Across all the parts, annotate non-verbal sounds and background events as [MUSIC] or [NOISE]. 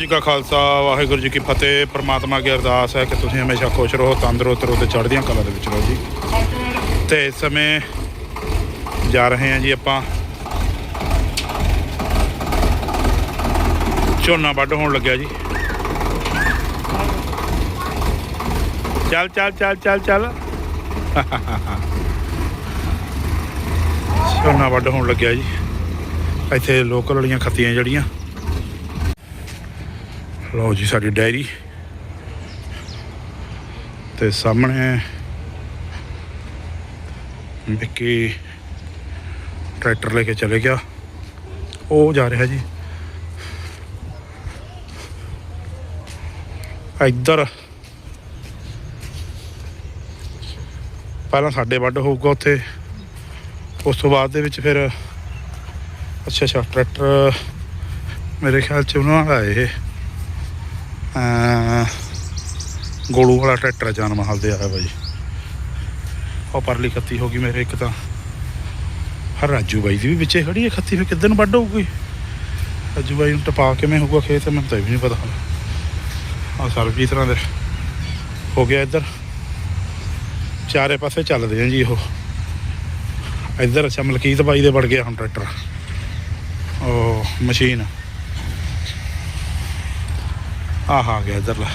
ਜੀ ਕਾ ਖਾਲਸਾ, ਵਾਹਿਗੁਰੂ ਜੀ ਕੀ ਫਤਿਹ। ਪ੍ਰਮਾਤਮਾ ਅੱਗੇ ਅਰਦਾਸ ਹੈ ਕਿ ਤੁਸੀਂ ਹਮੇਸ਼ਾ ਖੁਸ਼ ਰਹੋ, ਤੰਦਰੁਸਤ ਰਹੋ ਤੇ ਚੜ੍ਹਦੀਆਂ ਕਲਾ ਦੇ ਵਿੱਚ ਰਹੋ ਜੀ। ਤੇ ਇਸ ਸਮੇਂ ਜਾ ਰਹੇ ਹਾਂ ਜੀ ਆਪਾਂ। ਝੋਨਾ ਵੱਢ ਹੋਣ ਲੱਗਿਆ ਜੀ। ਚੱਲ ਚੱਲ ਚੱਲ ਚੱਲ ਚੱਲ। ਝੋਨਾ ਵੱਢ ਹੋਣ ਲੱਗਿਆ ਜੀ। ਇੱਥੇ ਲੋਕਲ ਵਾਲੀਆਂ ਖੱਤੀਆਂ ਜਿਹੜੀਆਂ। ਲਓ ਜੀ, ਸਾਡੀ ਡਾਇਰੀ। ਤੇ ਸਾਹਮਣੇ ਵਿੱਕੀ ਟਰੈਕਟਰ ਲੈ ਕੇ ਚਲੇ ਗਿਆ। ਉਹ ਜਾ ਰਿਹਾ ਜੀ। ਇੱਧਰ ਪਹਿਲਾਂ ਸਾਡੇ ਵੱਡ ਹੋਊਗਾ ਉੱਥੇ। ਉਸ ਤੋਂ ਬਾਅਦ ਦੇ ਵਿੱਚ ਫਿਰ ਅੱਛਾ ਅੱਛਾ ਟਰੈਕਟਰ ਮੇਰੇ ਖਿਆਲ ਚ ਉਹਨਾਂ ਦਾ ਇਹ। ਗੋਲੂ ਵਾਲਾ ਟਰੈਕਟਰ ਜਾਨ ਮਹਲ ਦੇ ਆਇਆ ਬਾਈ। ਉਹ ਪਰਲੀ ਖੱਤੀ ਹੋ ਗਈ ਮੇਰੇ ਇੱਕ ਤਾਂ। ਹਰ ਰਾਜੂ ਬਾਈ ਦੀ ਵੀ ਵਿੱਚੇ ਖੜੀ ਹੈ ਖੱਤੀ, ਫਿਰ ਕਿੱਦਣ ਵੱਢ ਹੋਊਗੀ? ਰਾਜੂ ਬਾਈ ਨੂੰ ਟਪਾ ਕਿਵੇਂ ਹੋਊਗਾ ਖੇਤ, ਮੈਨੂੰ ਤਾਂ ਇਹ ਵੀ ਨਹੀਂ ਪਤਾ। ਆ ਸਰਬੀ ਤਰ੍ਹਾਂ ਦੇ ਹੋ ਗਿਆ ਇੱਧਰ। ਚਾਰੇ ਪਾਸੇ ਚੱਲਦੇ ਆ ਜੀ ਉਹ। ਇੱਧਰ ਅੱਛਾ ਮਲਕੀਤ ਬਾਈ ਦੇ ਵੜ ਗਿਆ ਹੁਣ ਟਰੈਕਟਰ। ਉਹ ਮਸ਼ੀਨ। ਆਹ ਆ ਗਿਆ ਇੱਧਰਲਾ।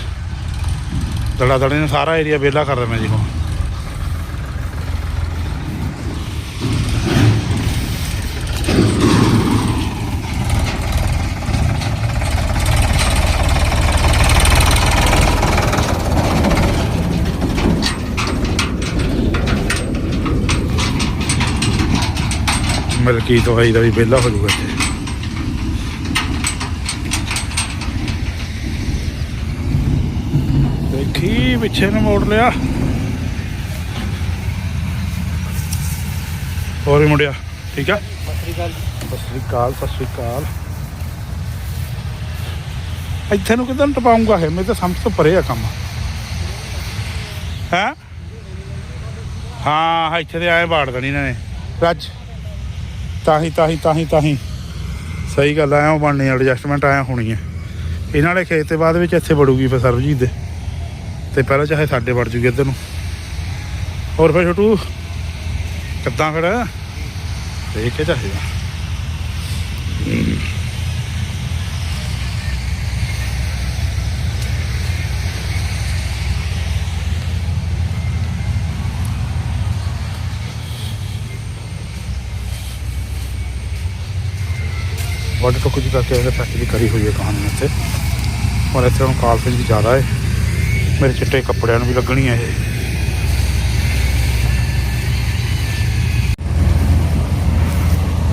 ਦੜਾ ਦੜੇ ਨੇ ਸਾਰਾ ਏਰੀਆ ਵਿਹਲਾ ਕਰ ਦੇਣਾ ਜੀ ਹੁਣ। ਮਲਕੀ ਤੋਂ ਆਈ ਦਾ ਵੀ ਵਿਹਲਾ ਹੋ ਜਾਊਗਾ ਇੱਥੇ। ਦੇਖੀ ਪਿੱਛੇ ਨੂੰ ਮੋੜ ਲਿਆ। ਹੋਰ ਵੀ ਮੁੰਡਿਆ, ਠੀਕ ਆ? ਸਤਿ ਸ੍ਰੀ ਅਕਾਲ, ਸਤਿ ਸ੍ਰੀ ਅਕਾਲ। ਇੱਥੇ ਨੂੰ ਕਿਦਾਂ ਟਪਾਉਂਗਾ ਹੈ ਮੇਰੇ ਤਾਂ ਸਮਝ ਤੋਂ ਪਰੇ ਆ ਕੰਮ। ਹੈ? ਹਾਂ ਇੱਥੇ ਤੇ ਆਏ ਬਾੜ ਦੇਣੀ ਇਹਨਾਂ ਨੇ। ਰੱਜ। ਤਾਹੀ ਤਾਹੀ ਤਾਹੀ ਤਾਹੀ। ਸਹੀ ਗੱਲ ਆਇਆ ਬਣਨੀ ਐਡਜਸਟਮੈਂਟ ਆਇਆ ਹੋਣੀ ਹੈ ਇਹਨਾਂ ਦੇ ਖੇਤ ਤੇ ਬਾਅਦ ਵਿੱਚ ਇੱਥੇ ਵੜੂਗੀ ਫਿਰ ਸਰਬਜੀਤ ਦੇ। ਤੇ ਪਹਿਲਾਂ ਚਾਹੇ ਸਾਡੇ ਵੜ ਜੂਗੇ ਇੱਧਰ ਨੂੰ। ਹੋਰ ਫਿਰ ਛੋਟੂ, ਕਿੱਦਾਂ ਫਿਰ? ਦੇਖ ਕੇ ਚਾਹੀਦਾ। ਵੱਡ ਟੁੱਕ ਜੀ ਕਰਕੇ ਇਹਦੇ ਪੈਸੇ ਦੀ ਕਰੀ ਹੋਈ ਹੈ ਕਹਾਣੀ ਇੱਥੇ। ਔਰ ਇੱਥੇ ਹੁਣ ਕਾਲਫਿਸ਼ ਵੀ ਜ਼ਿਆਦਾ ਹੈ। ਮੇਰੇ ਚਿੱਟੇ ਕੱਪੜਿਆਂ ਨੂੰ ਵੀ ਲੱਗਣੀ ਹੈ ਇਹ।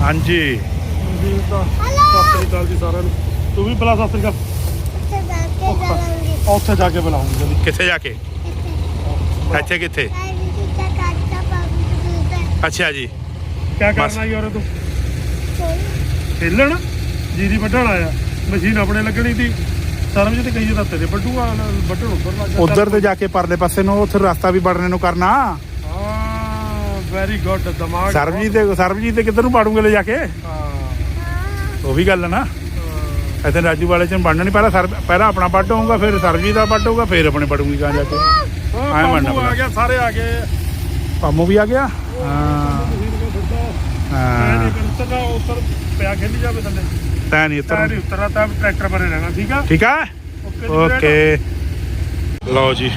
ਹਾਂਜੀ। ਜੀ ਤਾਂ ਸਤਿ ਸ੍ਰੀ ਅਕਾਲ ਜੀ ਸਾਰਿਆਂ ਨੂੰ। ਤੂੰ ਵੀ ਬੁਲਾ ਸਤਿ ਸ੍ਰੀ ਅਕਾਲ। ਉੱਥੇ ਜਾ ਕੇ ਬੁਲਾਉਂਗੀ। ਜਲਦੀ ਕਿੱਥੇ ਜਾ ਕੇ? ਇੱਥੇ। ਕਿੱਥੇ? ਅੱਛਾ ਜੀ। ਕੀ। ਕਰਨਾ ਯਾਰ ਤੂੰ? ਖੇਲਣ? ਜੀਰੀ ਵੱਢਣ ਆਇਆ। ਮਸ਼ੀਨ ਆਪਣੇ ਲੱਗਣੀ ਸੀ। ਸਰਵ ਤੇ ਕਹੀ ਜਾਂਦਾ ਤੇਰੇ ਵੱਡੂਆ ਵੱਢਣ ਉੱਪਰ ਲੱਗ ਉਧਰ ਤੇ ਜਾ ਕੇ ਪਰਲੇ ਪਾਸੇ ਨੂੰ ਉੱਥੇ ਰਸਤਾ ਵੀ ਵੜਨੇ ਨੂੰ ਕਰਨਾ। ਹਾਂ ਵੈਰੀ ਗੁੱਡ ਦਿਮਾਗ ਸਰਬਜੀਤ ਦੇ ਸਰਬਜੀਤ ਦੇ ਕਿੱਧਰ ਨੂੰ ਪਾੜੂਗੇ ਲੈ ਜਾ ਕੇ? ਹਾਂ। ਉਹ ਵੀ ਗੱਲ ਹੈ ਨਾ। ਇੱਥੇ ਰਾਜੂ ਵਾਲੇ ਚ ਬਣਨਾ ਨਹੀਂ ਪਹਿਲਾਂ ਸਰ ਪਹਿਲਾਂ ਆਪਣਾ ਵੱਢ ਹੋਊਗਾ ਫਿਰ ਸਰਬਜੀਤ ਦਾ ਵੱਢ ਹੋਊਗਾ ਫਿਰ ਆਪਣੇ ਪੜੂਗੀ ਗਾਂ ਜਾ ਕੇ। ਆਏਂ ਬਣਨਾ ਆ। ਗਿਆ ਸਾਰੇ ਆ ਗਏ। ਪਾਮੂ ਵੀ ਆ ਗਿਆ? ਹਾਂ। ਕੋ ਹਾਂ। ਉੱਤਰ ਪਿਆ ਖੇਲੀ ਜਾਵੇ ਥੱਲੇ। ਤੈਂ ਨਹੀਂ ਤਾਂ ਉੱਤਰ ਨਹੀਂ ਉਤਰਨਾ ਤਾਂ ਟਰੈਕਟਰ ਪਰੇ ਰਹਿਣਾ ਠੀਕ ਆ? ਠੀਕ ਆ? ਓਕੇ ਲਓ ਜੀ।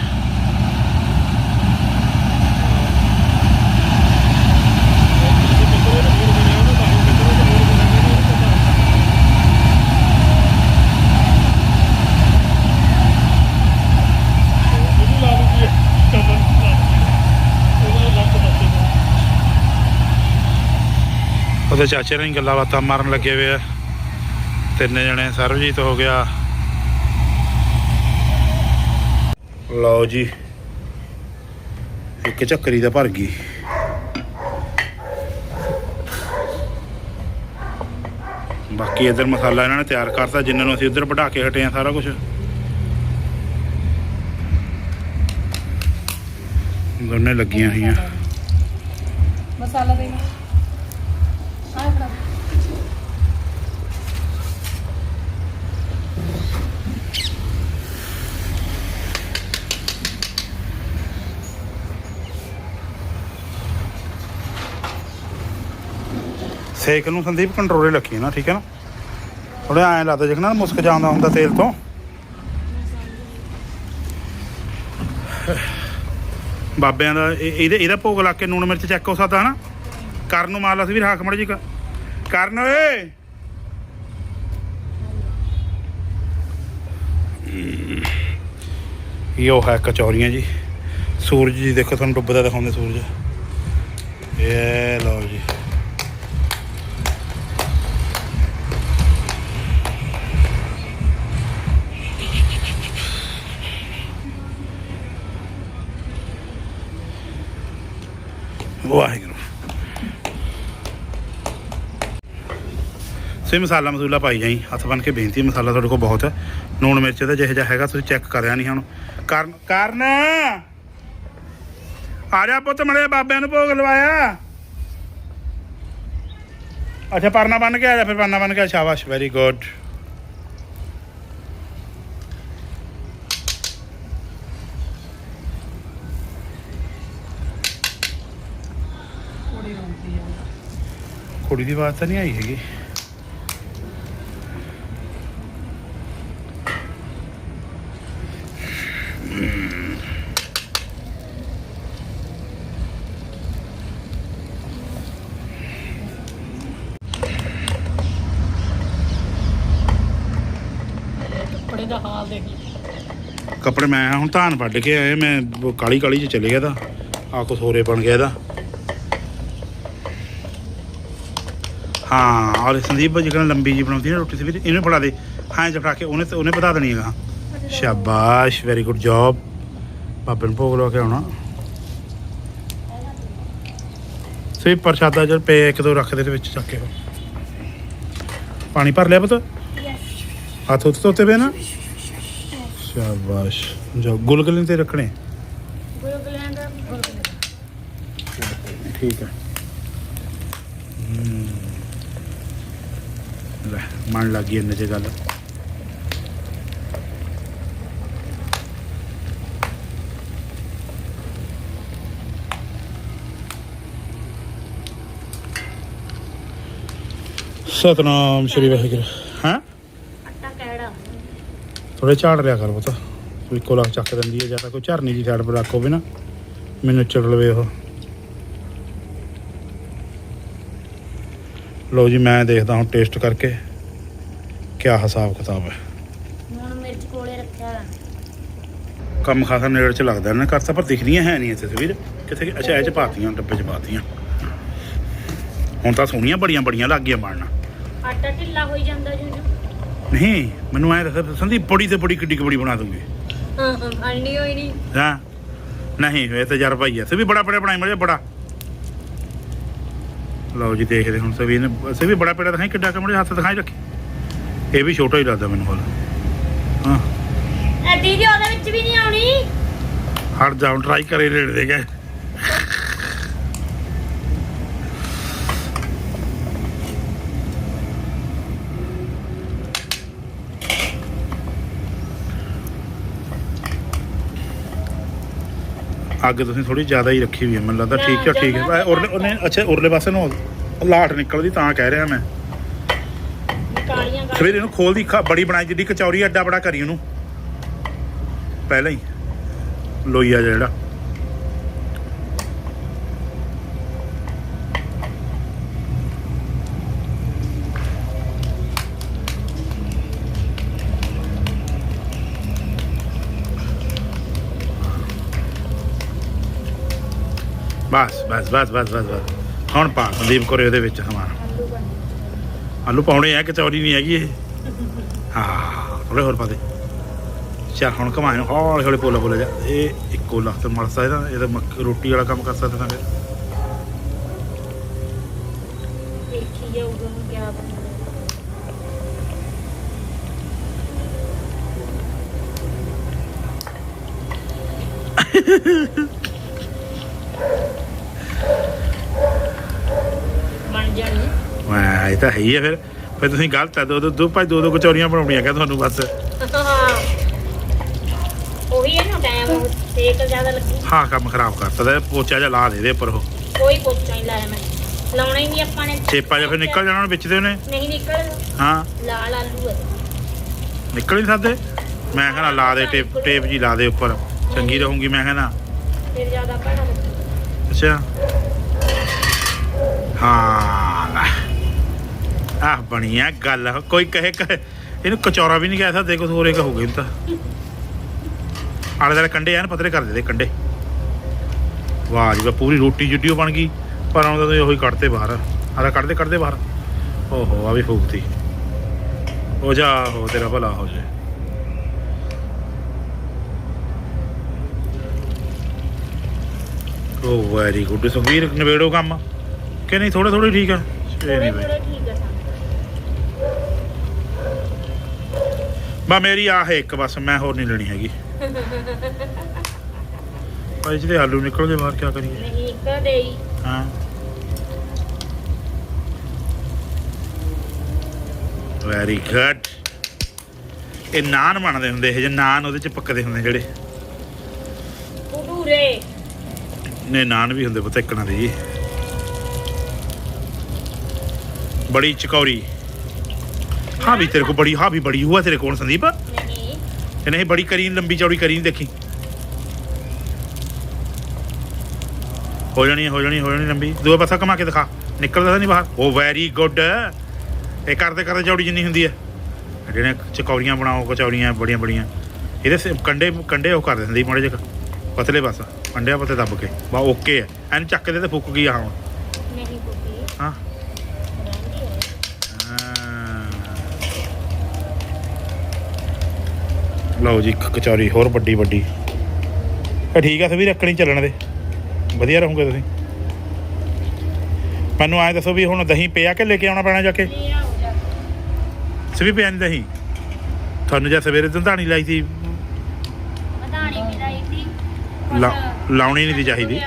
ਉਹਦੇ ਚਾਚੇ ਨਾਲ ਗੱਲਾਂ ਬਾਤਾਂ ਮਾਰਨ ਲੱਗੇ ਹੋਏ ਆ। ਤਿੰਨ ਜਣੇ, ਸਰਬਜੀਤ ਹੋ ਗਿਆ। ਲਓ ਜੀ, ਇੱਕ ਚੱਕਰੀ ਦਾ ਭਰ ਗਈ। ਬਾਕੀ ਇਧਰ ਮਸਾਲਾ ਇਹਨਾਂ ਨੇ ਤਿਆਰ ਕਰਤਾ, ਜਿੰਨਾਂ ਨੂੰ ਅਸੀਂ ਉਧਰ ਵਢਾ ਕੇ ਹਟੇ ਆ ਸਾਰਾ ਕੁਝ ਦੋਨੇ ਲੱਗੀਆਂ ਹੋਈਆਂ। ਮਸਾਲਾ ਦੇਣਾ। ਸੇਕ ਨੂੰ ਸੰਦੀਪ ਕੰਟਰੋਲੇ ਰੱਖੀ ਨਾ, ਠੀਕ ਹੈ ਨਾ? ਥੋੜਾ ਐਂ ਲੱਗਦਾ ਜਿਕਣਾ ਮੁਸਕ ਜਾਂਦਾ ਹੁੰਦਾ ਤੇਲ ਤੋਂ। ਬਾਬਿਆਂ ਦਾ ਇਹਦੇ ਇਹਦਾ ਭੋਗ ਲਾ ਕੇ ਨੂਣ ਮਿਰਚ ਚੈੱਕ ਹੋ ਸਕਦਾ ਹਨਾ ਕਰਨ ਨੂੰ ਮਾਰ ਲਾ ਸੀ ਵੀ ਹਾਕ ਮੜ ਜੀ ਕਰਨ ਓਏ! ਇਹ ਹੈ ਕਚੌਰੀਆਂ ਜੀ। ਸੂਰਜ ਜੀ ਦੇਖੋ, ਤੁਹਾਨੂੰ ਡੁੱਬਦਾ ਦਿਖਾਉਂਦੇ ਸੂਰਜ। ਇਹ ਲਓ ਜੀ। ਵਾਹਿਗੁਰੂ। ਸੇ ਮਸਾਲਾ ਮਸੂਲਾ ਪਾਈ ਜਾਈ, ਹੱਥ ਬਨ ਕੇ ਬੇਨਤੀ ਮਸਾਲਾ ਤੁਹਾਡੇ ਕੋਲ ਬਹੁਤ ਹੈ। ਨੂਣ ਮਿਰਚ ਦਾ ਜਿਹੇ ਜਿਹਾ ਹੈਗਾ, ਤੁਸੀਂ ਚੈੱਕ ਕਰਿਆ ਨਹੀਂ ਹੁਣ। ਕਰਨ ਕਰਨ! ਆ ਜਾ ਪੁੱਤ ਮੜੇ ਬਾਬਿਆਂ ਨੂੰ ਭੋਗ ਲਵਾਇਆ। ਅੱਛਾ, ਪਰਨਾ ਬਣ ਕੇ ਆ ਜਾ, ਫਿਰ ਪਰਨਾ ਬਣ ਕੇ ਸ਼ਾਬਾਸ਼ ਵੈਰੀ ਗੁੱਡ ਕੁੜੀ ਦੀ ਆਵਾਜ਼ ਤਾਂ ਨਹੀਂ ਆਈ ਹੈਗੀ। ਕੱਪੜੇ ਦਾ ਹਾਲ ਦੇਖ ਲੈ। ਕੱਪੜੇ ਮੈਂ ਹੁਣ ਧਾਨ ਵੱਢ ਕੇ ਆਏ ਮੈਂ ਕਾਲੀ ਕਾਲੀ ਚ ਚਲੇ ਗਿਆ ਤਾਂ। ਆ ਕੁਛ ਹੋਰੇ ਬਣ ਗਿਆ ਇਹਦਾ। ਹਾਂ ਔਰ ਸੰਦੀਪ ਭਾਜੀ ਕਹਿੰਦਾ ਲੰਬੀ ਜੀ ਬਣਾਉਂਦੀ ਨਾ ਰੋਟੀ ਸਵੇਰੇ। ਇਹਨੂੰ ਫੜਾ ਦੇ। ਹਾਂ ਜੇ ਫੜਾ ਕੇ ਉਹਨੇ ਉਹਨੇ ਬਤਾ ਦੇਣੀ ਹੈਗਾ ਸ਼ਾਬਾਸ਼ ਵੈਰੀ ਗੁੱਡ ਜੌਬ ਬਾਬੇ ਨੂੰ ਭੋਗ ਲਵਾ ਕੇ ਆਉਣਾ। ਸੇ ਪ੍ਰਸ਼ਾਦਾ ਜਦ ਪਏ ਇੱਕ ਦੋ ਰੱਖ ਦੇ ਤੇ ਵਿੱਚ ਚੱਕ ਕੇ ਪਾਣੀ ਭਰ ਲਿਆ ਪੁੱਤ? ਹੱਥ ਉੱਤੇ ਧੋਤੇ ਪਏ ਨਾ? ਸ਼ਾਬਾਸ਼। ਜੋ ਗੁਲਗੁਲੇ ਤੇ ਰੱਖਣੇ। ਗੁਲਗੁਲਿਆਂ ਦਾ ਠੀਕ ਹੈ। ਲੱਗ ਗਈ ਇੰਨੇ ਚ ਗੱਲ। ਸਤਨਾਮ ਸ਼੍ਰੀ ਵਾਹਿਗੁਰੂ। ਹਾਂ? ਆਟਾ ਕਿਹੜਾ? ਥੋੜੇ ਝਾੜ ਲਿਆ ਕਰ ਪੁੱਤ। ਤੂੰ ਇੱਕੋ ਲੱਖ ਚੱਕ ਦਿੰਦੀ ਹੈ ਜਾਂ ਤਾਂ ਕੋਈ ਝਰਨੀ ਦੀ ਸਾਈਡ ਪਰ ਰੱਖ ਹੋਵੇ ਨਾ। ਮੈਨੂੰ ਚੜ ਲਵੇ ਉਹ। ਲਓ ਜੀ ਮੈਂ ਦੇਖਦਾ ਹੁਣ ਟੇਸਟ ਕਰਕੇ। ਕਿਆ ਹਿਸਾਬ ਕਿਤਾਬ ਹੈ? ਹੁਣ ਮਿਰਚ ਕੋਲੇ ਰੱਖਿਆ। ਕੰਮ ਖਾਸਾ ਨੇੜੇ ਚ ਲੱਗਦਾ ਨਾ ਕਰਤਾ ਪਰ ਦਿਖਦੀਆਂ ਹੈ ਨਹੀਂ ਇੱਥੇ ਤਸਵੀਰ। ਕਿੱਥੇ ਅੱਛਾ ਇਹ ਚ ਪਾਤੀਆਂ ਡੱਬੇ ਚ ਪਾਤੀਆਂ। ਹੁਣ ਤਾਂ ਸੋਹਣੀਆਂ ਬੜੀਆਂ ਬੜੀਆਂ ਲੱਗ ਗਈਆਂ ਬਣਨਾ। ਆਟਾ ਢਿੱਲਾ ਹੋਈ ਜਾਂਦਾ ਜੂ ਨਹੀਂ ਮੈਨੂੰ ਐ ਦੱਸ ਸੰਦੀਪ ਬੜੀ ਤੇ ਬੜੀ ਕਿੱਡੀ ਕੁ ਬੜੀ ਬਣਾ ਦੂੰਗੀ ਹਾਂ ਹਾਂ ਅੰਡੀ ਹੋਈ ਨਹੀਂ। ਹਾਂ? ਨਹੀਂ ਇਹ ਤੇ ਤਜਰਬਾ ਹੀ ਹੈ ਸੇ ਵੀ ਬੜਾ ਪੜਾ ਬਣਾਈ ਮੜੇ ਬੜਾ। ਲਓ ਜੀ ਦੇਖਦੇ ਹੁਣ ਸਭੀ ਨੇ ਸੇ ਵੀ ਬੜਾ ਪੜਾ ਦਿਖਾਈ ਕਿੱਡਾ ਕਮੜੇ ਹੱਥ ਦਿਖਾਈ ਰੱਖੀ। ਇਹ ਵੀ ਛੋਟਾ ਹੀ ਲੱਗਦਾ ਮੈਨੂੰ ਹਾਲ। ਹਾਂ। ਐਡੀ ਜੀ ਉਹਦੇ ਵਿੱਚ ਵੀ ਨਹੀਂ ਆਉਣੀ। ਹਟ ਜਾਉਂ ਟਰਾਈ ਕਰੇ ਰੇੜ ਦੇ ਗਏ ਅੱਗ ਤੁਸੀਂ ਥੋੜੀ ਜ਼ਿਆਦਾ ਹੀ ਰੱਖੀ ਹੋਈ ਹੈ ਮੈਨੂੰ ਲੱਗਦਾ ਠੀਕ ਹੈ ਠੀਕ ਹੈ। ਉਰਲੇ ਉਹਨੇ ਅੱਛਾ ਉਰਲੇ ਪਾਸੇ ਨੂੰ ਲਾਟ ਨਿਕਲਦੀ ਤਾਂ ਕਹਿ ਰਿਹਾ ਮੈਂ। ਸਵੇਰ ਇਹਨੂੰ ਖੋਲਦੀ ਖਾ- ਬੜੀ ਬਣਾਈ ਜਿੱਡੀ ਕਚੌਰੀ, ਅੱਡਾ ਬੜਾ ਕਰੀ ਉਹਨੂੰ। ਪਹਿਲਾਂ ਹੀ। ਲੋਈਆ ਜਿਹੜਾ। ਬਸ ਬਸ ਬਸ ਬਸ ਬਸ ਬਸ। ਹੁਣ ਪਾ, ਸੰਦੀਪ ਕੋਰੇ ਉਹਦੇ ਵਿੱਚ ਸਮਾਨ। ਆਲੂ ਪਾਉਣੇ ਆ ਕਚੌਰੀ ਨਹੀਂ ਹੈਗੀ ਇਹ। ਹਾਂ ਥੋੜੇ ਹੋਰ ਪਾ ਦੇ। ਚੱਲ ਹੁਣ ਕਮਾਏ ਨੂੰ ਹੌਲੀ ਹੌਲੀ ਪੋਲਾ ਪੋਲਾ ਜਾ। ਇਹ ਇੱਕੋ ਲੱਖ ਤੇ ਮਲ ਸਕਦਾ ਇਹਦਾ ਮੱਕ- ਰੋਟੀ ਵਾਲਾ ਕੰਮ ਕਰ ਸਕਦਾ ਤਾਂ ਫਿਰ। ਦੇਖੀ ਜਾਊਗਾ ਹੁਣ ਕਿਆ ਬਣਦਾ [LAUGHS] ਬਣ ਜਾਣੀ ਮੈਂ ਇਹ ਤਾਂ ਹੈ ਹੀ ਫਿਰ। ਫਿਰ ਤੁਸੀਂ ਗਲਤ ਆ ਦੋ ਦੋ ਦੋ ਭਾਈ ਦੋ ਦੋ ਕਚੌਰੀਆਂ ਬਣਾਉਣੀਆਂ ਕਹ ਤੁਹਾਨੂੰ ਬਸ। ਉਹੀ ਹੈ ਨਾ ਟਾਈਮ ਸੇਕ ਜ਼ਿਆਦਾ ਲੱਗੀ। ਹਾਂ ਕੰਮ ਖਰਾਬ ਕਰਤਾ ਤੇ ਪੋਚਾ ਜਿਹਾ ਲਾ ਦੇ ਦੇ ਉੱਪਰ ਉਹ। ਕੋਈ ਪੋਚਾ ਨਹੀਂ ਲਾਇਆ ਮੈਂ। ਲਾਉਣਾ ਹੀ ਨਹੀਂ ਆਪਾਂ ਨੇ। ਚੇਪਾ ਜਿਹਾ ਫਿਰ ਨਿਕਲ ਜਾਣਾ ਉਹਨੇ ਵਿੱਚ ਦੇ ਉਹਨੇ। ਨਹੀਂ ਨਿਕਲ। ਹਾਂ। ਲਾਲ ਆਲੂ ਹੈ ਨਿਕਲ ਨਹੀਂ ਸਕਦੇ? ਮੈਂ ਕਹਿੰਦਾ ਲਾ ਦੇ ਟੇਪ ਟੇਪ ਜੀ ਲਾ ਦੇ ਉੱਪਰ। ਚੰਗੀ ਰਹੂੰਗੀ ਮੈਂ ਕਹਿੰਦਾ। ਫਿਰ ਜ਼ਿਆਦਾ ਭੈੜਾ ਲੱਗੂ। ਅੱਛਾ। ਹਾਂ ਆਹ ਬਣੀ ਬਣੀਆ ਗੱਲ। ਕੋਈ ਕਹੇ ਕਹੇ ਇਹਨੂੰ ਕਚੌਰਾ ਵੀ ਨਹੀਂ ਕਹਿ ਸਕਦੇ ਕੁਝ ਹੋਰੇ ਕਹੋਗੇ ਇਹਨੂੰ ਤਾਂ। ਆਲੇ ਦੁਆਲੇ ਕੰਡੇ ਐਨ ਪਤਲੇ ਕਰ ਦੇ ਦੇ ਕੰਡੇ। ਵਾਹ ਜੀ ਵਾਹ, ਪੂਰੀ ਰੋਟੀ ਜੁੱਡੀ ਬਣ ਗਈ। ਪਰ ਹੁਣ ਤਾਂ ਉਹੀ ਕੱਢਤੇ ਬਾਹਰ। ਆਲਾ ਕੱਢਦੇ ਕੱਢਦੇ ਬਾਹਰ। ਓਹੋ ਆ ਵੀ ਫੂਕਤੀ। ਹੋ ਜਾ, ਹੋ ਤੇਰਾ ਭਲਾ ਹੋ ਜਾਏ ਓ, ਵੈਰੀ ਗੁੱਡ। ਸੁਖਵੀਰ ਨਵੇੜੋ ਕੰਮ। ਕਿ ਨਹੀਂ ਥੋੜਾ ਥੋੜਾ ਠੀਕ ਆ। ਇਹ ਨਹੀਂ ਬਈ ਥੋੜੇ ਠੀਕ ਹੈ ਸਾਨੂੰ ਬਾ ਮੇਰੀ ਆਹ ਇੱਕ ਬਸ ਮੈਂ ਹੋਰ ਨਹੀਂ ਲੈਣੀ ਹੈਗੀ। ਭਾਈ ਜਿਹਦੇ ਆਲੂ ਨਿਕਲ ਗਏ ਬਾਹਰ ਕੀ ਕਰੀਏ? ਨਹੀਂ ਕਦੇ ਹੀ। ਹਾਂ। ਵੈਰੀ ਗੁੱਡ ਇਹ ਨਾਨ ਬਣਦੇ ਹੁੰਦੇ ਇਹ ਜੇ ਨਾਨ ਉਹਦੇ ਚ ਪੱਕਦੇ ਹੁੰਦੇ ਜਿਹੜੇ। ਭਟੂਰੇ। ਨੇ ਨਾਨ ਵੀ ਹੁੰਦੇ ਪਤਾ ਇੱਕਣਾ ਦੇ। ਜੀ ਬੜੀ ਚਕੌਰੀ। ਹਾਂ ਵੀ ਤੇਰੇ ਕੋ ਬੜੀ ਹਾਂ ਵੀ ਬੜੀ ਹੁਆ ਤੇਰੇ ਕੋਲ ਸੰਦੀਪ ਨਹੀਂ ਇਹ ਨਹੀਂ ਬੜੀ ਕਰੀ ਲੰਬੀ ਚੌੜੀ ਕਰੀ ਨੀ ਦੇਖੀ ਹੋ ਜਾਣੀ ਹੈ, ਜਾਣੀ ਹੈ, ਹੋ ਜਾਣੀ ਲੰਬੀ ਦੂਆ ਪਾਸਾ ਕਮਾ ਕੇ ਦਿਖਾ ਨਿਕਲਦਾ ਤਾਂ ਨਹੀਂ ਬਾਹਰ ਉਹ ਵੈਰੀ ਗੁੱਡ ਇਹ ਕਰਦੇ ਕਰਦੇ ਚੌੜੀ ਜਿੰਨੀ ਹੁੰਦੀ ਹੈ ਜਿਹੜੇ ਚਕੌਰੀਆਂ ਬਣਾਓ ਕਚੌਰੀਆਂ ਬੜੀਆਂ ਬੜੀਆਂ ਇਹਦੇ ਸੇ- ਕੰਡੇ ਕੰਡੇ ਉਹ ਕਰ ਦਿੰਦੀ ਮਾੜੇ ਜਿਹਾ ਪਤਲੇ ਪਾਸਾ ਕੰਡਿਆਂ ਪਤੇ ਦੱਬ ਕੇ ਬਾ ਓਕੇ ਹੈ ਐਨ ਚੱਕ ਦੇ ਤੇ ਫੁੱਕ ਗਈ ਆ ਹੁਣ ਨਹੀਂ ਪੁੱਤੀ ਹਾਂ ਰਹਿੰਦੀ ਹੈ ਹਾਂ। ਲਓ ਜੀ ਇੱਕ ਕਚੌਰੀ ਹੋਰ ਵੱਡੀ ਵੱਡੀ। ਇਹ ਠੀਕ ਆ ਸਭੀ ਰੱਖਣੀ ਚੱਲਣ ਦੇ। ਵਧੀਆ ਰਹੋਗੇ ਤੁਸੀਂ। ਮੈਨੂੰ ਐਂ ਦੱਸੋ ਵੀ ਹੁਣ ਦਹੀਂ ਪਿਆ ਕਿ ਲੈ ਕੇ ਆਉਣਾ ਪੈਣਾ ਜਾ ਕੇ? ਸਭੀ ਪਿਆ ਨਹੀਂ ਦਹੀਂ? ਤੁਹਾਨੂੰ ਜਾਂ ਸਵੇਰੇ ਧੰਦਾਣੀ ਲਾਈ ਸੀ। ਵਧਾਣੀ ਵੀ ਲਾਈ ਸੀ ਲਾ- ਲਾਉਣੀ ਨਹੀਂ ਦੀ ਚਾਹੀਦੀ।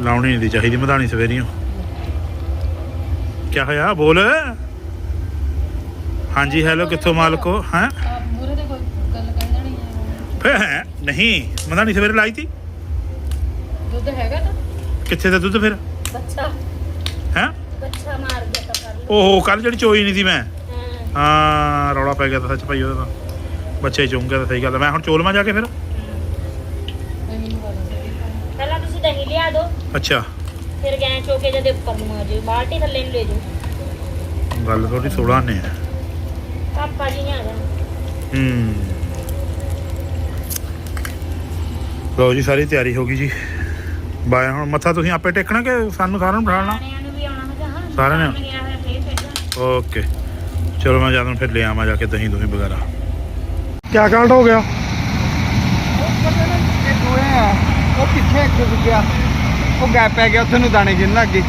ਲਾਉਣੀ ਨਹੀਂ ਦੀ ਚਾਹੀਦੀ ਮਧਾਣੀ ਸਵੇਰੀਓ। ਕੀ ਹੋਇਆ? ਬੋਲ। ਹਾਂਜੀ ਹੈਲੋ ਕਿੱਥੋਂ ਮਾਲਕੋ ਹੈ? ਆਪ ਮੂਰੇ ਤੇ ਕੋਈ ਗੱਲ ਕਹਿ ਦੇਣੀ ਹੈ ਫੇ ਹੈ ਨਹੀਂ ਸਵੇਰੇ ਲਾਈ ਤੀ। ਦੁੱਧ ਹੈਗਾ ਤਾਂ? ਕਿੱਥੇ ਦਾ ਦੁੱਧ ਫਿਰ? ਬੱਚਾ। ਹੈ? ਬੱਚਾ ਮਾਰ ਗਿਆ ਤਾਂ ਕਰ ਓਹੋ ਕੱਲ ਜਿਹੜੀ ਚੋਈ ਨਹੀਂ ਸੀ ਮੈਂ। ਹਾਂ। ਹਾਂ ਰੌਲਾ ਪੈ ਗਿਆ ਤਾਂ ਸੱਚ ਭਾਈ ਉਹਦਾ ਤਾਂ। ਬੱਚੇ ਚੁੰਗਾ ਤਾਂ ਸਹੀ ਗੱਲ ਆ। ਮੈਂ ਹੁਣ ਚੋਲਵਾਂ ਜਾ ਕੇ ਫਿਰ? ਇਹ ਮੈਨੂੰ ਗੱਲ ਪਹਿਲਾਂ ਤੁਸੀਂ ਦਹੀਂ ਲਿਆ ਦਿਓ ਅੱਛਾ। ਫਿਰ ਗੈਂ ਚੋਕੇ ਜਦੇ ਉੱਪਰ ਨੂੰ ਆ ਜਾਓ। ਬਾਲਟੀ ਥੱਲੇ ਨੂੰ ਲੈ ਜਾਓ। ਗੱਲ ਨੇ। ਪਾਪਾ ਜੀ ਨੇ ਆ ਜਾਣਾ ਹੂੰ। ਲਓ ਜੀ ਸਾਰੀ ਤਿਆਰੀ ਹੋ ਗਈ ਜੀ। ਬਾਏ ਹੁਣ ਮੱਥਾ ਤੁਸੀਂ ਆਪੇ ਟੇਕਣਾ ਕਿ ਸਾਨੂੰ ਸਾਰਿਆਂ ਨੂੰ ਬਿਠਾਉਣਾ ਨਿਆਣਿਆਂ ਨੂੰ ਵੀ ਆਉਣਾ ਹੈਗਾ ਹਾਂ ਸਾਰਿਆਂ ਨੇ? ਗਿਆ ਹੋਇਆ ਫੇਰ ਖੇਡਣਾ ਓਕੇ। ਚਲੋ ਮੈਂ ਜਦੋਂ ਫਿਰ ਲੈ ਆਵਾਂ ਜਾ ਕੇ ਦਹੀਂ ਦੁਹੀਂ ਵਗੈਰਾ। ਕਿਆ ਕਾਂਡ ਹੋ ਗਿਆ? ਉਹ ਪਿੱਛੇ ਖੁੱਸ ਗਿਆ? ਉਹ ਗੈਪ ਪੈ ਗਿਆ ਉੱਥੇ ਨੂੰ ਦਾਣੇ ਜਿੰਨ ਲੱਗ ਗਏ।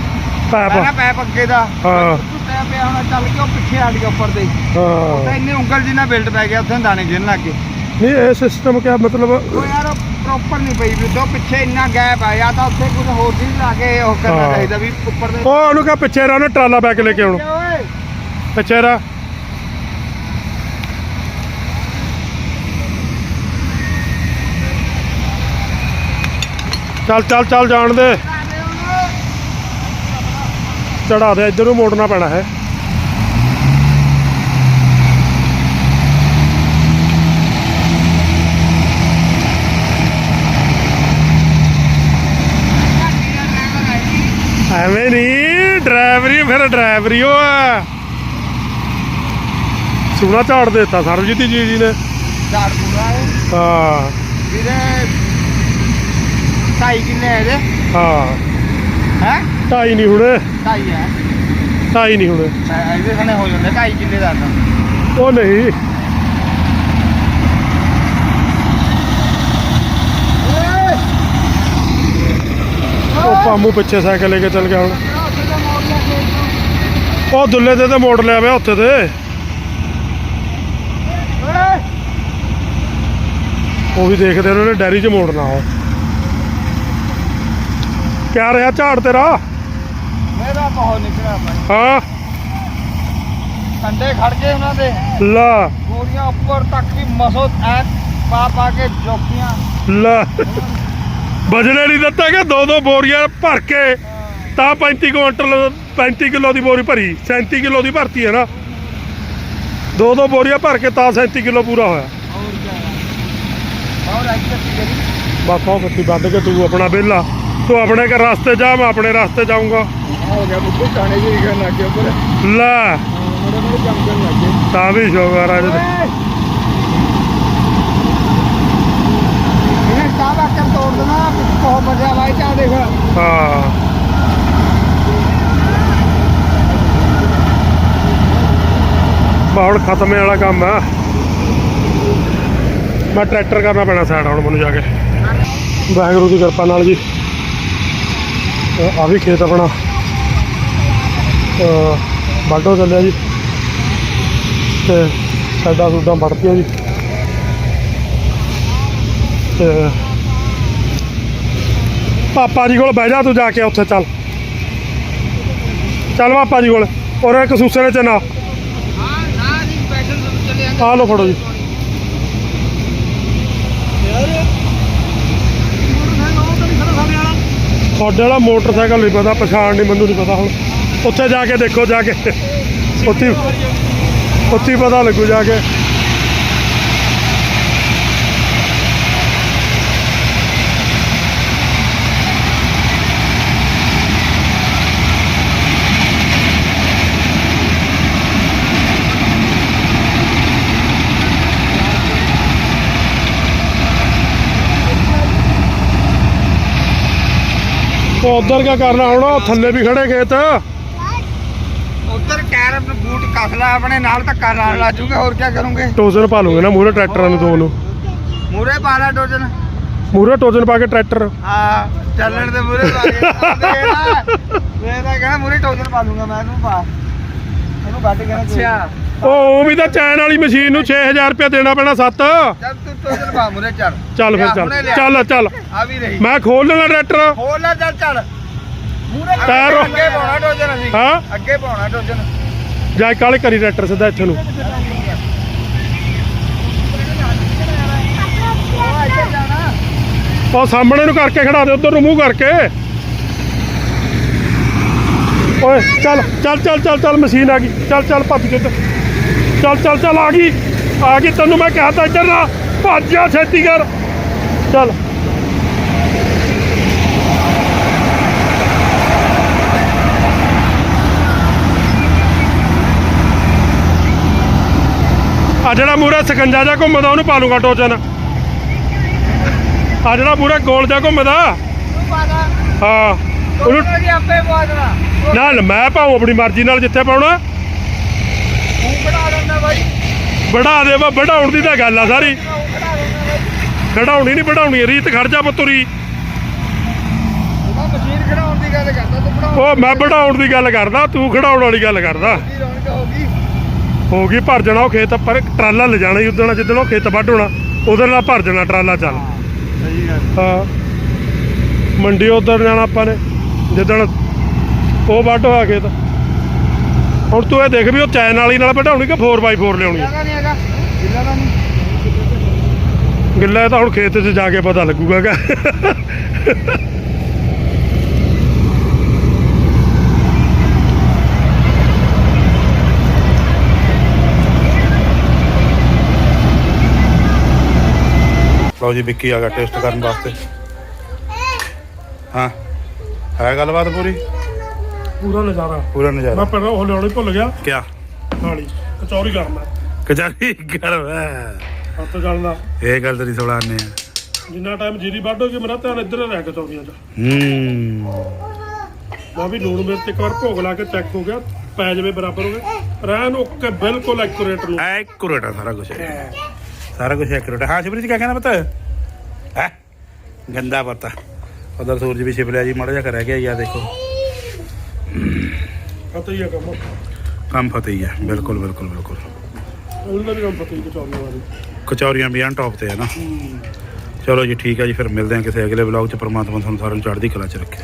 ਪਹਿਲਾਂ ਪੈਪ ਅੱਗੇ ਦਾ ਹਾਂ। ਟੁੱਟਿਆ ਪਿਆ ਹੁਣ ਚੱਲ ਕੇ ਉਹ ਪਿੱਛੇ ਹਟ ਗਿਆ ਉੱਪਰ ਦੇ ਹਾਂ। ਤਾਂ ਇੰਨੇ ਉਂਗਲ ਜਿੰਨਾ ਬਿਲਟ ਪੈ ਗਿਆ ਉੱਥੇ ਨੂੰ ਦਾਣੇ ਜਿੰਨ ਲੱਗ ਗਏ ਨਹੀਂ ਇਹ ਸਿਸਟਮ ਕਿਆ ਮਤਲਬ ਉਹ ਯਾਰ ਪ੍ਰੋਪਰ ਨਹੀਂ ਪਈ ਵੀ ਦੋ ਪਿੱਛੇ ਇੰਨਾ ਗੈਪ ਆ ਜਾਂ ਤਾਂ ਉੱਥੇ ਕੁਝ ਹੋਰ ਚੀਜ਼ ਲਾ ਕੇ ਉਹ ਕਰਨਾ ਹਾਂ। ਚਾਹੀਦਾ ਵੀ ਉੱਪਰ ਦੇ ਉਹ ਉਹਨੂੰ ਕਹ ਪਿੱਛੇ ਰਾ ਉਹਨੇ ਟਰਾਲਾ ਬੈਕ ਲੈ ਕੇ ਆਉਣਾ। ਓਏ। ਪਿੱਛੇ ਰਾ ਚੱਲ ਚੱਲ ਚੱਲ ਜਾਣ ਦੇ। ਚੜਾ ਦੇ ਇੱਧਰ ਨੂੰ ਮੋੜਨਾ ਪੈਣਾ ਹੈ। ਐਵੇਂ ਨਹੀਂ ਡਰਾਈਵਰੀ ਫਿਰ ਡਰਾਈਵਰੀ ਉਹ ਆ। ਸੋਹਣਾ ਝਾੜ ਦਿੱਤਾ ਸਰਬਜੀਤ ਜੀ ਜੀ ਨੇ। ਝਾੜ ਪੂਰਾ ਹੈ ਹਾਂ। ਵੀਰੇ 2.5 ਕਿੱਲੇ ਇਹਦੇ। ਹਾਂ। ਹੈ? ਢਾਈ ਨਹੀਂ ਹੁਣੇ। 2.5 ਹੈ। ਢਾਈ ਨਹੀਂ ਹੁਣੇ। ਐ- ਇਹਦੇ ਸਣੇ ਹੋ ਜਾਂਦੇ 2.5 ਕਿੱਲੇ ਦਾ ਤਾਂ। ਉਹ ਨਹੀਂ। ਉਹ ਪਾਮੂ ਪਿੱਛੇ ਸਾਈਕਲ ਲੈ ਕੇ ਚੱਲ ਗਿਆ ਹੁਣ। ਉਹ ਦੁੱਲੇ ਤੇ ਤੇ ਮੋੜ ਲਿਆ ਵੇ ਉੱਥੇ ਤੇ। ਉਹ ਵੀ ਦੇਖਦੇ ਉਹਨਾਂ ਨੇ ਡੈਰੀ 'ਚ ਮੋੜਨਾ ਉਹ। ਕਿਆ ਰਿਹਾ ਝਾੜ ਤੇਰਾ? ਮੇਰਾ ਬਹੁਤ ਨਿਕਲਿਆ ਭਾਈ। ਹਾਂ। ਕੰਡੇ ਖੜ ਗਏ ਉਹਨਾਂ ਦੇ। ਲਾ। ਗੋਲੀਆਂ ਉੱਪਰ ਤੱਕ ਵੀ ਮਸੋ ਐ ਪਾ ਪਾ ਕੇ ਜੋਕੀਆਂ ਲੈ। ਬਜਣੇ ਨਹੀਂ ਦਿੱਤਾ ਕਿ ਦੋ ਦੋ ਬੋਰੀਆਂ ਭਰ ਕੇ। ਤਾਂ 35 ਕੁਇੰਟਲ 35 ਕਿਲੋ ਦੀ ਬੋਰੀ ਭਰੀ। 37 ਕਿਲੋ ਦੀ ਭਰਤੀ ਹੈ ਨਾ। ਦੋ ਦੋ ਬੋਰੀਆਂ ਭਰ ਕੇ ਤਾਂ 37 ਕਿਲੋ ਪੂਰਾ ਹੋਇਆ। ਹੋਰ ਕੀ ਹੋਰ ਅੱਜ ਤੱਕ ਕਰੀ। ਬਸ ਉਹ ਕੱਤੀ ਵੱਢ ਕੇ ਤੂੰ ਆਪਣਾ ਵਿਹਲਾ। ਤੂੰ ਆਪਣੇ ਘਰ ਰਸਤੇ ਜਾ ਮੈਂ ਆਪਣੇ ਰਸਤੇ ਜਾਊਂਗਾ। ਹੋ ਗਿਆ ਮੁੱਢੇ ਕਾਣੇ ਜੀ ਕਰਨ ਲੱਗ ਗਿਆ ਉੱਪਰ ਲੈ। ਮੇਰੇ ਮੇਰੇ ਕੰਮ ਕਰਨ ਲੱਗ ਗਏ ਤਾਂ। ਵੀ ਸ਼ੁਕਰ ਆ ਜਦ ਇਹਨੇ ਖਤਮੇ ਵਾਲਾ ਕੰਮ ਆ। ਮੈਂ ਟਰੈਕਟਰ ਕਰਨਾ ਪੈਣਾ ਸਾਈਡ ਹੁਣ ਮੈਨੂੰ ਜਾ ਕੇ। ਵਾਹਿਗੁਰੂ ਦੀ ਕਿਰਪਾ ਨਾਲ ਜੀ। ਆ ਵੀ ਖੇਤ ਆਪਣਾ। ਬਾਟੋ ਚੱਲਿਆ ਜੀ। ਤੇ ਸਾਡਾ ਸੁੱਡਾ ਵੜਤੀਆਂ ਜੀ। ਤੇ ਪਾਪਾ ਜੀ ਕੋਲ ਬਹਿ ਜਾ ਤੂੰ ਜਾ ਕੇ ਉੱਥੇ ਚੱਲ। ਚੱਲ ਪਾਪਾ ਜੀ ਕੋਲ। ਔਰ ਇੱਕ ਸੂਸਰੇ ਚ ਨਾ। ਆ ਲਓ ਫੜੋ ਜੀ। ਤੁਹਾਡੇ ਵਾਲਾ ਮੋਟਰਸਾਈਕਲ ਨਹੀਂ ਪਤਾ, ਪਛਾਣ ਨਹੀਂ, ਮੈਨੂੰ ਨਹੀਂ ਪਤਾ ਹੁਣ। ਉੱਥੇ ਜਾ ਕੇ ਦੇਖੋ, ਜਾ ਕੇ। ਉੱਥੇ ਉੱਥੇ ਪਤਾ ਲੱਗੂ ਜਾ ਕੇ। ਉਹ ਉਧਰ ਕੀ ਕਰਨਾ ਹੁਣ ਉਹ ਥੱਲੇ ਵੀ ਖੜੇ ਖੇਤ। ਉੱਧਰ ਕੈਰਮ ਨੂੰ ਬੂਟ ਕੱਸ ਲਾ ਆਪਣੇ ਨਾਲ ਧੱਕਾ ਨਾਲ ਲਾ ਜੂਗਾ ਹੋਰ ਕੀ ਕਰੂੰਗੇ? ਟੋਜ਼ਨ ਪਾ ਲੂਗੇ ਨਾ ਮੂਹਰੇ ਟਰੈਕਟਰਾਂ ਨੂੰ ਦੋ ਨੂੰ। ਮੂਰੇ ਪਾ ਲਾ ਡੋਜਨ ਮੂਹਰੇ ਟੋਜ਼ਨ ਪਾ ਕੇ ਟਰੈਕਟਰ। ਹਾਂ ਚੱਲਣ ਦੇ ਮੂਰੇ ਪਾ ਕੇ। ਆਹ ਦੇਖ ਨਾ। ਮੈਂ ਤਾਂ ਕਹਿੰਦਾ ਮੂਰੇ ਟੋਜਨ ਪਾ ਲੂੰਗਾ ਮੈਂ ਇਹਨੂੰ ਪਾ। ਇਹਨੂੰ ਵੱਢ ਕੇ ਅੱਛਾ। ਉਹ ਉਹ ਵੀ ਤਾਂ ਚੈਨ ਵਾਲੀ ਮਸ਼ੀਨ ਨੂੰ 6000 ਰੁਪਏ ਦੇਣਾ ਪੈਣਾ ਸੱਤ। ਚੱਲ ਤੂੰ ਟੋਜਨ ਪਾ ਮੂਰੇ ਚੱਲ। ਚੱਲ ਫਿਰ ਚੱਲ। ਚੱਲ ਚੱਲ। ਆ ਵੀ ਰਹੀ। ਮੈਂ ਖੋਲ ਲੈਣਾ ਟਰੈਕਟਰ। ਖੋਲ ਲੈ ਚੱਲ ਚੱਲ। ਮੂਰੇ ਟਾਇਰ- ਅੱਗੇ ਪਾਉਣਾ ਟੋਜਨ ਅਸੀਂ। ਹਾਂ? ਅੱਗੇ ਪਾਉਣਾ ਟੋਜਨ। ਜਾ ਕਾਲੇ ਕਰੀ ਟਰੈਕਟਰ ਸਿੱਧਾ ਇੱਥੇ ਨੂੰ। ਉਹ ਸਾਹਮਣੇ ਨੂੰ ਕਰਕੇ ਖੜਾ ਦੇ ਉਧਰ ਨੂੰ ਮੂੰਹ ਕਰਕੇ। ਓਏ ਚੱਲ ਚੱਲ ਚੱਲ ਚੱਲ ਚੱਲ ਮਸ਼ੀਨ ਆ ਗਈ। ਚੱਲ ਚੱਲ ਭੱਜ ਕੇ। ਚੱਲ ਚੱਲ ਚੱਲ ਆ ਗਈ। ਆ ਗਈ ਤੈਨੂੰ ਮੈਂ ਕਿਹਾ ਤਾਂ ਇੱਧਰ ਨਾ। ਭੱਜ ਜਾ ਛੇਤੀ ਕਰ ਚੱਲ। ਆ ਜਿਹੜਾ ਮੂਰੇ ਸਕੰਜਾ ਜਾ ਘੁੰਮਦਾ ਉਹਨੂੰ ਪਾ ਲੂੰਗਾ ਟੋਚਨ। ਆ ਜਿਹੜਾ ਮੂਰੇ ਗੋਲ ਜਾ ਘੁੰਮਦਾ। ਹਾਂ। ਉਹਨੂੰ ਆਪੇ ਪਾ ਦੇਣਾ। ਮੈਂ ਪਾਉ ਆਪਣੀ ਮਰਜ਼ੀ ਨਾਲ ਜਿੱਥੇ ਪਾਉਣਾ। ਬਾਈ। ਵੜਾ ਦੇ ਵਾ ਵਢਾਉਣ ਦੀ ਤਾਂ ਗੱਲ ਆ ਸਾਰੀ। ਖੜਾਉਣੀ ਨਹੀਂ ਵਢਾਉਣੀ ਰੀਤ ਖੜ ਜਾ ਪੁੱਤਰੀ ਉਹ ਮਸ਼ੀਨ ਖੜਾਉਣ ਦੀ ਗੱਲ ਕਰਦਾ ਤੂੰ ਖੜਾਉਣ ਉਹ ਮੈਂ ਵਢਾਉਣ ਦੀ ਗੱਲ ਕਰਦਾ ਤੂੰ ਖੜਾਉਣ ਵਾਲੀ ਗੱਲ ਕਰਦਾ। ਦੀ ਰੌਣਕ ਹੋ ਗਈ ਹੋ ਗਈ ਭਰ ਜਾਣਾ ਉਹ ਖੇਤ ਪਰ ਟਰਾਲਾ ਲੈ ਜਾਣਾ ਉਦੋਂ ਜਿੱਦਣ ਉਹ ਖੇਤ ਵੱਢ ਹੋਣਾ ਉਹਦੇ ਨਾਲ ਭਰ ਜਾਣਾ ਟਰਾਲਾ ਚੱਲ। ਸਹੀ ਗੱਲ। ਹਾਂ। ਮੰਡੀ ਉਧਰ ਜਾਣਾ ਆਪਾਂ ਨੇ ਜਿੱਦਣ ਉਹ ਵੱਢ ਹੋਇਆ ਖੇਤ। ਹੁਣ ਤੂੰ ਇਹ ਦੇਖ ਵੀ ਉਹ ਚੈਨ ਵਾਲੀ ਨਾਲ ਵਢਾਉਣੀ ਕਿ 4x4 ਲਿਆਉਣੀ? ਜ਼ਿਆਦਾ ਨਹੀਂ ਹੈਗਾ। ਨਹੀਂ। ਗਿੱਲਾ ਤਾਂ ਹੁਣ ਖੇਤ 'ਚ ਜਾ ਕੇ ਪਤਾ ਲੱਗੂਗਾ ਕਿ ਲਓ ਜੀ ਵਿੱਕੀ ਆ ਗਿਆ ਟੈਸਟ ਕਰਨ ਵਾਸਤੇ। ਹਾਂ ਹੈ ਗੱਲਬਾਤ ਪੂਰੀ? ਪੂਰਾ ਨਜ਼ਾਰਾ। ਪੂਰਾ ਮੈਂ ਨਜ਼ਾਰਾ ਪਹਿਲਾਂ ਉਹ ਲਿਆਉਣੀ ਭੁੱਲ ਗਿਆ। ਕਿਆ? ਥਾਲੀ ਕਚੌਰੀ ਕਰਨਾ ਕਚਾਰੀ ਹੈ ਹੱਥ ਜਲਦਾ ਇਹ ਗੱਲ ਤੇਰੀ ਸੁਣਾਣੇ ਆ। ਜਿੰਨਾ ਟਾਈਮ ਜੀਰੀ ਵੱਢ ਹੋ ਗਈ ਮੇਰਾ ਧਿਆਨ ਇੱਧਰ ਰਹਿ ਕਚੌਰੀਆਂ 'ਚ। ਹੂੰ। ਮੈਂ ਵੀ ਲੂਣ ਮਿਰਚ ਇੱਕ ਵਾਰ ਭੋਗ ਲਾ ਕੇ ਚੈੱਕ ਹੋ ਗਿਆ ਪੈ ਜਵੇ ਬਰਾਬਰ ਹੋ ਗਏ ਰਹਿਣ ਓਕੇ ਬਿਲਕੁਲ ਐਕੂਰੇਟ ਨੂੰ ਐਕੂਰੇਟ ਆ ਸਾਰਾ ਕੁਝ ਸਾਰਾ ਕੁਝ ਐਕੂਰੇਟ ਹਾਂ ਸ਼ਿਵਰੀ ਜੀ ਕਿਆ ਕਹਿੰਦਾ ਪਤਾ? ਹੈ? ਗੰਦਾ ਪਤਾ। ਉਧਰ ਸੂਰਜ ਵੀ ਛਿਪ ਲਿਆ ਜੀ ਮਾੜਾ ਜਿਹਾ ਕਰਿਆ ਗਿਆ ਯਾ ਦੇਖੋ। ਪਤਾ ਹੀ ਆ ਕੰਮ। ਕੰਮ ਫਤਿਹ ਹੀ ਹੈ ਬਿਲਕੁਲ ਬਿਲਕੁਲ ਬਿਲਕੁਲ। ਕੰਮ ਹੀ ਕਚੌਰੀਆਂ ਵਾਲੀ। ਕਚੌਰੀਆਂ ਵੀ ਆਂ ਟੌਪ ਤੇ ਹੈ ਨਾ। ਚਲੋ ਜੀ ਠੀਕ ਹੈ ਜੀ ਫਿਰ ਮਿਲਦੇ ਹਾਂ ਕਿਸੇ ਅਗਲੇ ਵਲੌਗ 'ਚ। ਪ੍ਰਮਾਤਮਾ ਤੁਹਾਨੂੰ ਸਾਰਿਆਂ ਨੂੰ ਚੜ੍ਹਦੀ ਕਲਾ 'ਚ ਰੱਖੇ।